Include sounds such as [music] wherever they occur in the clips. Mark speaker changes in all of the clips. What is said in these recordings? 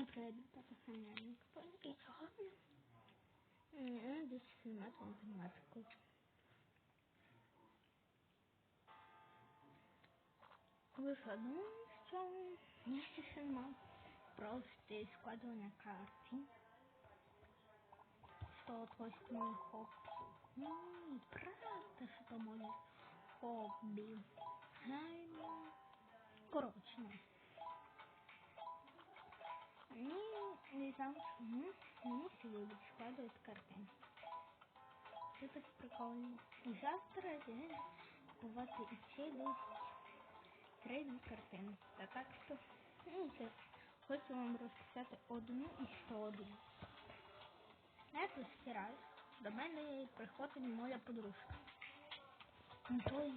Speaker 1: Всем привет, ребята, с вами Аника Паника и сьогодні я десь знімати математику. Ви що думали, що я ще знімав просто складування карти? Що от ось мій хобі. Ну, і правда, що то моє хобі. Не знаю, всі любить складувати картини. Це так прикольно. І завтра я купувати і десь три картини. Та так що, ну це, хочу вам розписати одну історію. Я тут стираю. До мене приходить моя подружка. Ну, то й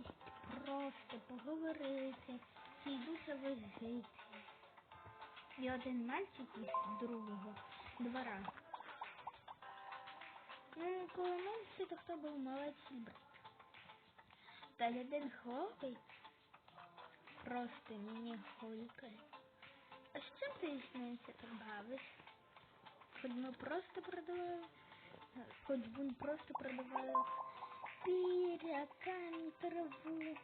Speaker 1: просто поговорити, йдуться возити. І один мальчик із другого двора. Ну, коли менше, то був молодший брат. Та один хлопець просто мені хулькає. А з чим ти існується так бавиш? Хоч ми просто продавали, хоч він просто продавав піря, камінь, траву.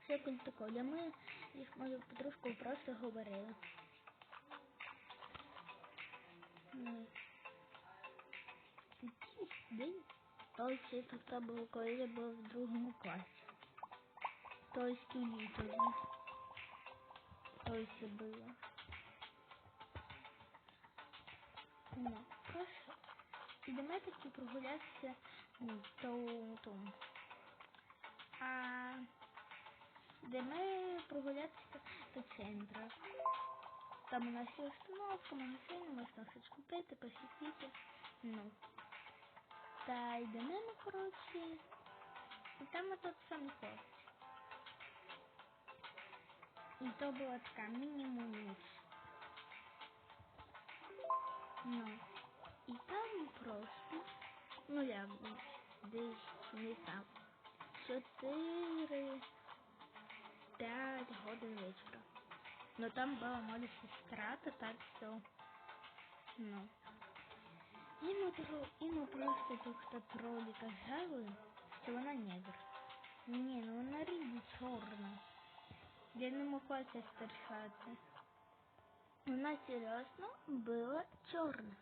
Speaker 1: Всяке таке. А ми їх мою подружку просто говорили. Якийсь день. Той ще тут було, коли я був в другому класі. Той літові. Той ще було. Ну, просто ідемо таки прогулятися ну, то, тому. А йдемо прогулятися до центру. Там у нас є установка, магазин, можна щось купити, посітити. Ну. Та йдемо ми, коротше. І там отут самі хлопці. І то була така мінімум Ну. І там просто, ну би, десь не там. Чотири, п'ять годин вечора. Но там была моя сестра, то так что, ну. Ему, ему просто только тролли казали, що вона негр. Ні, ну вона ріді чорна. Я не могла це стершати. Вона серйозно була чорна.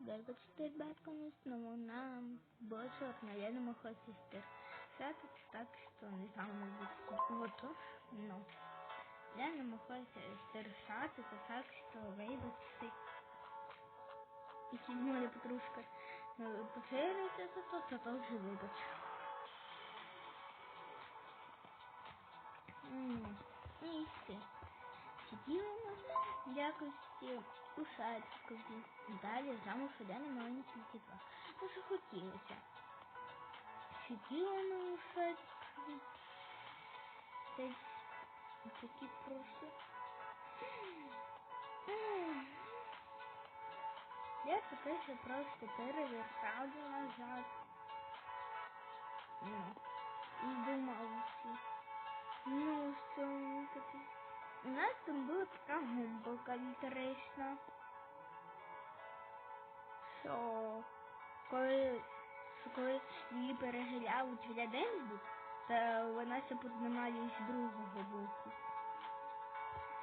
Speaker 1: Вибачте, батькомусь, но вона була чорна. Я не могла це стершати, так що не знаю, мабуть, вот, ну. Я намагалася стершати, то так що вибачте. Якщо моя подружка потеряється за то, то теж вибач. І все. Сиділи ми якось у садкові. Далі замуж один маленький діва. Ну, що хотілося. Сиділи ми у садкові. Такі просто. Я тепер ще просто перевертав назад. Ну. І думав. Ну, що таке. У нас там була така гумбалка інтересна. Що коли, коли її переглядають в один бік, та вона ще піднімає з другого боку.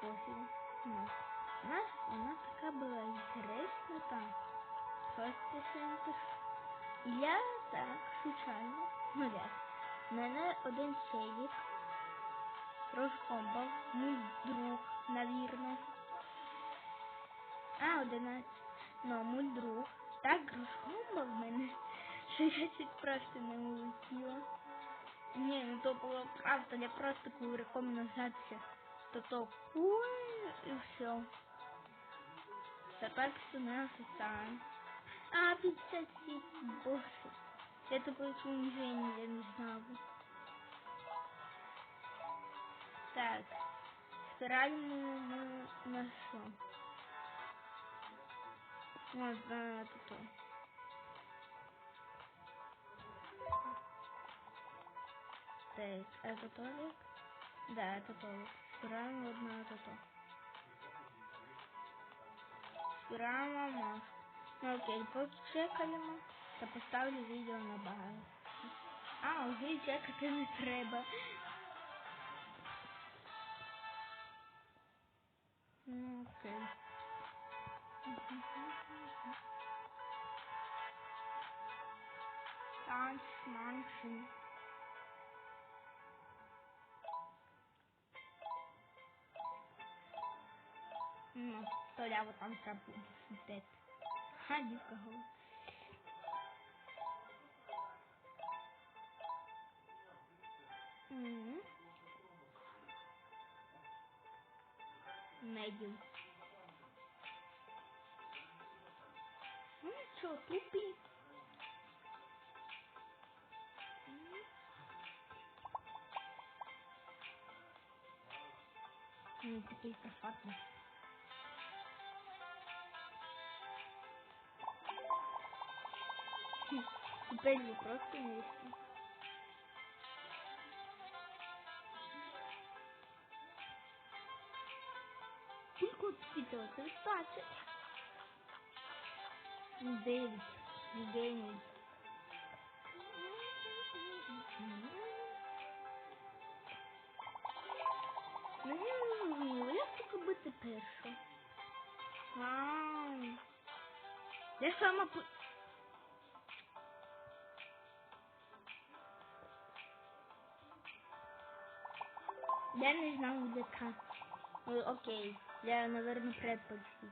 Speaker 1: Ось, ну. У вона така була інтересна. І я так, случайно, ну як, мене один сейвік розкомбав, мій друг, навірно. А, одинадцять. Ну, мій друг так розкомбав мене, [laughs] що я чуть просто не улетіла. Ні, ну то було правда, я просто кувырком назадся. То то хуй и все. Да так становился сам. А, 57, боже. Это будет унижение, я не знаю. Так. Спиральную мы на что? Вот, на это то. Так, это туалет? Да, это туалет. Стираем вот на это то. Прямо. Ну окей, почекаємо та поставлю відео на багато. А, вже чекати не треба. Ну окей. Танц, маншин. Толяво там треба сидіти. Ха, дівка голова. Медіум. Ну що, тупі? Ну, такий кафатний. Вы просто рисуете. Сколько видео? 19. Девять. Девять. Ну, я не розумію, як тут робити першу? А, Я сама Я не знаю, где как. Ну, окей. Я, наверное, предпочту.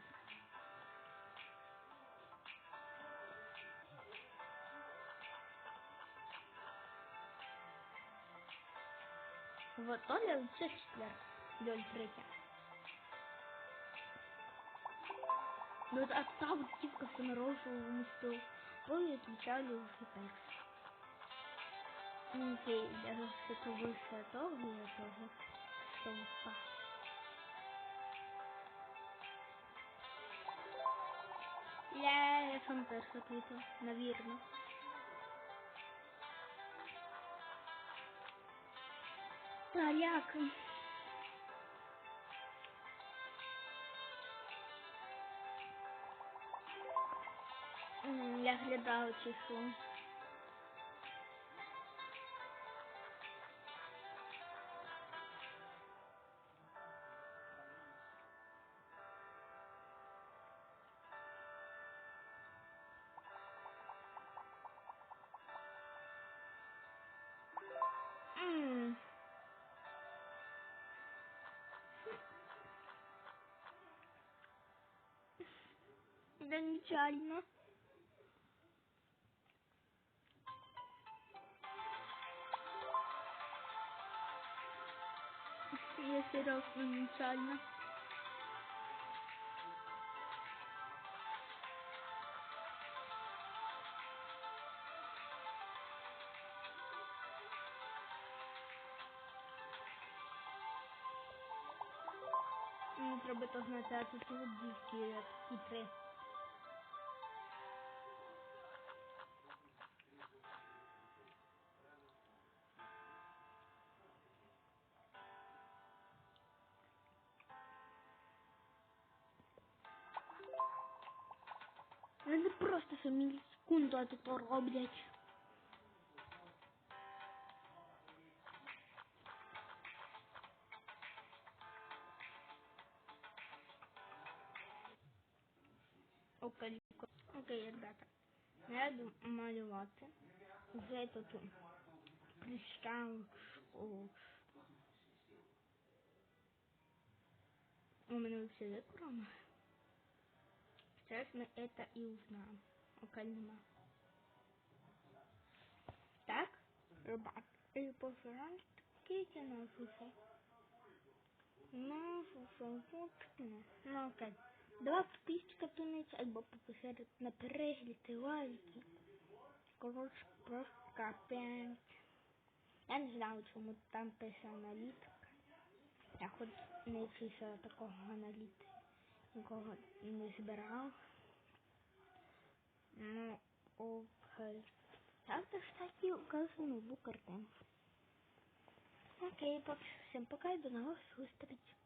Speaker 1: Вот Оля це четвер. Лёль третя. Ну а та вот типка в розовому стол. Ой, отвечали уже так. Окей, даже что-то выше того, я тоже что Я, я сам перша квітла, навірно. Та як? Я глядала число. Я серьезно нечаянно. М, Треба то знати, а тут дівки і три. Просто за мілісекунду, а тут роблять. Окей, окей, ребята. Я йду малювати. Вже тут прищав. У меня все закроме. Сейчас мы это и узнаем. Окей, нема. Так, ребят, и пожалуйста, кики на суше. На суше, точно. Ну окей. Два підписчика тунець або пописати на перегляд лайки. Коротше, просто капець. Я не знаю, чому там пише аналітика. Я хоч не вчився такого аналітика. Нікого не збирав. Ну, окей. Завтра, кстати, указано нову картинку. Окей, пока. Всем пока и до новых встреч.